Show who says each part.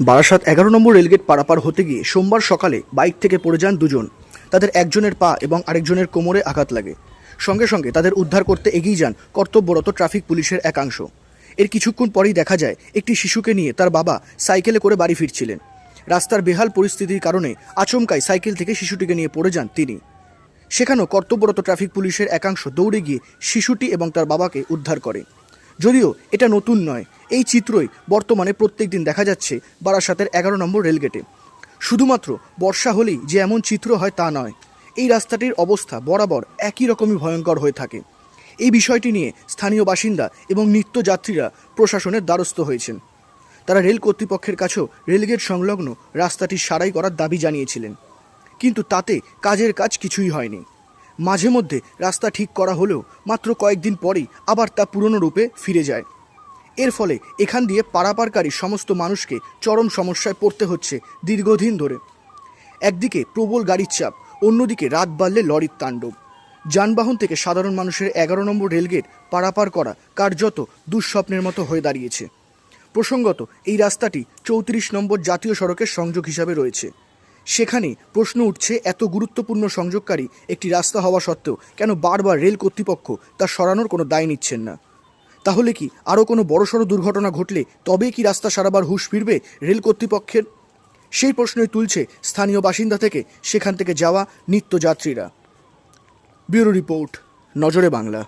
Speaker 1: বারাসাত এগারো নম্বর রেলগেট পারাপার হতে গিয়ে সোমবার সকালে বাইক থেকে পড়ে যান দুজন। তাদের একজনের পা এবং আরেকজনের কোমরে আঘাত লাগে। সঙ্গে সঙ্গে তাদের উদ্ধার করতে এগিয়ে যান কর্তব্যরত ট্রাফিক পুলিশের একাংশ। এর কিছুক্ষণ পরেই দেখা যায়, একটি শিশুকে নিয়ে তার বাবা সাইকেলে করে বাড়ি ফিরছিলেন। রাস্তার বেহাল পরিস্থিতির কারণে আচমকাই সাইকেল থেকে শিশুটিকে নিয়ে পড়ে যান তিনি। সেখানেও কর্তব্যরত ট্রাফিক পুলিশের একাংশ দৌড়ে গিয়ে শিশুটি এবং তার বাবাকে উদ্ধার করে। যদিও এটা নতুন নয়। এই চিত্রই বর্তমানে প্রত্যেক দিন দেখা যাচ্ছে বারাসাতের এগারো নম্বর রেলগেটে। শুধুমাত্র বর্ষা হলেই যে এমন চিত্র হয় তা নয়। এই রাস্তাটির অবস্থা বরাবর একই রকমই ভয়ঙ্কর হয়ে থাকে। এই বিষয়টি নিয়ে স্থানীয় বাসিন্দা এবং নিত্যযাত্রীরা প্রশাসনের দ্বারস্থ হয়েছেন। তারা রেল কর্তৃপক্ষের কাছেও রেলগেট সংলগ্ন রাস্তাটি সারাই করার দাবি জানিয়েছিলেন। কিন্তু তাতে কাজের কাজ কিছুই হয়নি। মাঝে মধ্যে রাস্তা ঠিক করা হলেও মাত্র কয়েকদিন পরেই আবার তা পুরনো রূপে ফিরে যায়। এর ফলে এখান দিয়ে পারাপারকারী সমস্ত মানুষকে চরম সমস্যায় পড়তে হচ্ছে দীর্ঘদিন ধরে। একদিকে প্রবল গাড়ির চাপ, অন্যদিকে রাত বাড়লে লরির তাণ্ডব। যানবাহন থেকে সাধারণ মানুষের এগারো নম্বর রেলগেট পারাপার করা কার্যত দুঃস্বপ্নের মতো হয়ে দাঁড়িয়েছে। প্রসঙ্গত এই রাস্তাটি চৌত্রিশ নম্বর জাতীয় সড়কের সংযোগ হিসাবে রয়েছে। সেখানে প্রশ্ন উঠছে এত গুরুত্বপূর্ণ সংযোগকারী একটি রাস্তা হওয়া সত্ত্বেও কেন বারবার রেল কর্তৃপক্ষ তা সরানোর কোনো দায় নিচ্ছেন না? তাহলে কি আরও কোনো বড়সড় দুর্ঘটনা ঘটলে তবেই কি রাস্তা সারাবার হুশ ফিরবে রেল কর্তৃপক্ষের? সেই প্রশ্নই তুলছে স্থানীয় বাসিন্দা থেকে সেখান থেকে যাওয়া নিত্যযাত্রীরা। ব্যুরো রিপোর্ট, নজরে বাংলা।